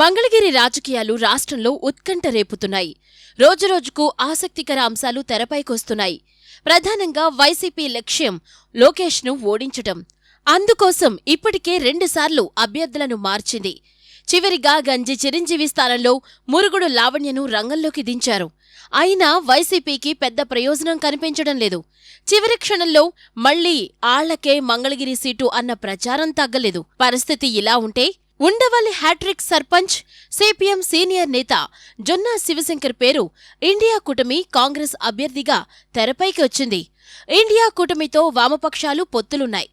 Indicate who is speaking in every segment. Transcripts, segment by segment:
Speaker 1: మంగళగిరి రాజకీయాలు రాష్ట్రంలో ఉత్కంఠ రేపుతున్నాయి. రోజురోజుకు ఆసక్తికర అంశాలు తెరపైకొస్తున్నాయి. ప్రధానంగా వైసీపీ లక్ష్యం లోకేష్ను ఓడించటం. అందుకోసం ఇప్పటికే రెండుసార్లు అభ్యర్థులను మార్చింది. చివరిగా గంజి చిరంజీవి స్థానంలో మురుగుడు లావణ్యను రంగంలోకి దించారు. అయినా వైసీపీకి పెద్ద ప్రయోజనం కనిపించడం లేదు. చివరి క్షణంలో మళ్ళీ ఆళ్ళకే మంగళగిరి సీటు అన్న ప్రచారం తగ్గలేదు. పరిస్థితి ఇలా ఉంటే Undavalli hat trick sarpanch CPM senior నేత జొన్నా శివశంకర్ పేరు ఇండియా కూటమి కాంగ్రెస్ అభ్యర్థిగా తెరపైకి వచ్చింది. ఇండియా కూటమితో వామపక్షాలు పొత్తులున్నాయి.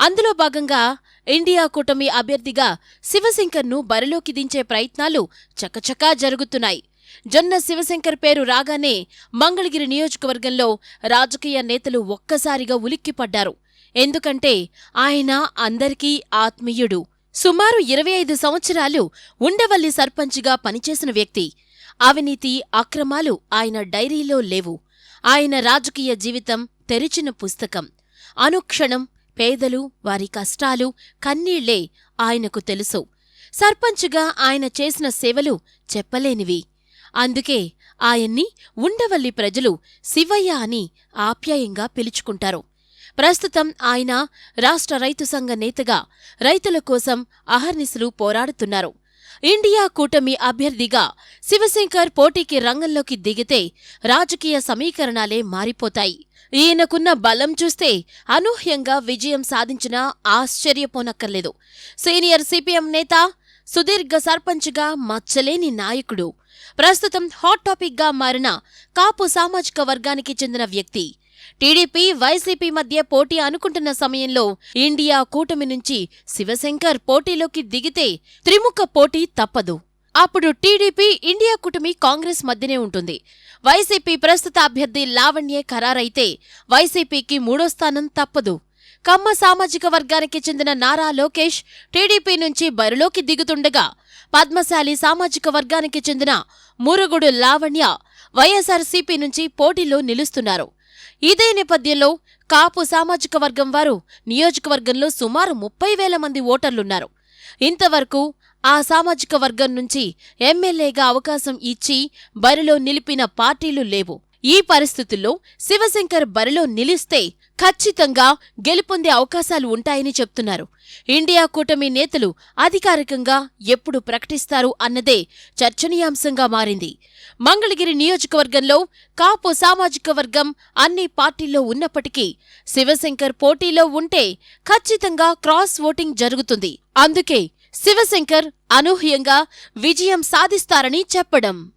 Speaker 1: అందులో భాగంగా ఇండియా కూటమి అభ్యర్థిగా శివశంకర్ను బరిలోకి దించే ప్రయత్నాలు చకచకా జరుగుతున్నాయి. జొన్న శివశంకర్ పేరు రాగానే మంగళగిరి నియోజకవర్గంలో రాజకీయ నేతలు ఒక్కసారిగా ఉలిక్కిపడ్డారు. ఎందుకంటే ఆయన అందరికీ ఆత్మీయుడు. సుమారు ఇరవై ఐదు సంవత్సరాలు ఉండవల్లి సర్పంచ్గా పనిచేసిన వ్యక్తి. అవినీతి అక్రమాలు ఆయన డైరీలో లేవు. ఆయన రాజకీయ జీవితం తెరిచిన పుస్తకం. అనుక్షణం పేదలు వారి కష్టాలు కన్నీళ్ళే ఆయనకు తెలుసు. సర్పంచ్గా ఆయన చేసిన సేవలు చెప్పలేనివి. అందుకే ఆయన్ని ఉండవల్లి ప్రజలు శివయ్య అని ఆప్యాయంగా పిలుచుకుంటారు. ప్రస్తుతం ఆయన రాష్ట్ర రైతు సంఘ నేతగా రైతుల కోసం అహర్నిశలు పోరాడుతున్నారు. ఇండియా కూటమి అభ్యర్థిగా శివశంకర్ పోటీకి రంగంలోకి దిగితే రాజకీయ సమీకరణాలే మారిపోతాయి. ఈయనకున్న బలం చూస్తే అనూహ్యంగా విజయం సాధించినా ఆశ్చర్యపోనక్కర్లేదు. సీనియర్ సిపిఎం నేత సుదీర్ఘ సర్పంచ్గా మచ్చలేని నాయకుడు. ప్రస్తుతం హాట్ టాపిక్గా మారిన కాపు సామాజిక వర్గానికి చెందిన వ్యక్తి టీడీపీ వైసీపీ మధ్య పోటీ అనుకుంటున్న సమయంలో ఇండియా కూటమి నుంచి శివశంకర్ పోటీలోకి దిగితే త్రిముఖ పోటీ తప్పదు. అప్పుడు టీడీపీ ఇండియా కూటమి కాంగ్రెస్ మధ్యనే ఉంటుంది. వైసీపీ ప్రస్తుత అభ్యర్థి లావణ్యే ఖరారైతే వైసీపీకి మూడో స్థానం తప్పదు. కమ్మ సామాజిక వర్గానికి చెందిన నారా లోకేష్ టీడీపీ నుంచి బరిలోకి దిగుతుండగా పద్మశాలి సామాజిక వర్గానికి చెందిన మురుగుడు లావణ్య వైఎస్ఆర్సీపీ నుంచి పోటీలో నిలుస్తున్నారు. ఇదే నేపథ్యంలో కాపు సామాజిక వర్గం వారు నియోజకవర్గంలో సుమారు ముప్పై వేల మంది ఓటర్లున్నారు. ఇంతవరకు ఆ సామాజిక వర్గం నుంచి ఎమ్మెల్యేగా అవకాశం ఇచ్చి బరిలో నిలిపిన పార్టీలు లేవు. ఈ పరిస్థితుల్లో శివశంకర్ బరిలో నిలిస్తే ఖచ్చితంగా గెలుపొందే అవకాశాలు ఉంటాయని చెప్తున్నారు. ఇండియా కూటమి నేతలు అధికారికంగా ఎప్పుడు ప్రకటిస్తారు అన్నదే చర్చనీయాంశంగా మారింది. మంగళగిరి నియోజకవర్గంలో కాపు సామాజిక వర్గం అన్ని పార్టీల్లో ఉన్నప్పటికీ శివశంకర్ పోటీలో ఉంటే ఖచ్చితంగా క్రాస్ ఓటింగ్ జరుగుతుంది. అందుకే శివశంకర్ అనూహ్యంగా విజయం సాధిస్తారని చెప్పడం.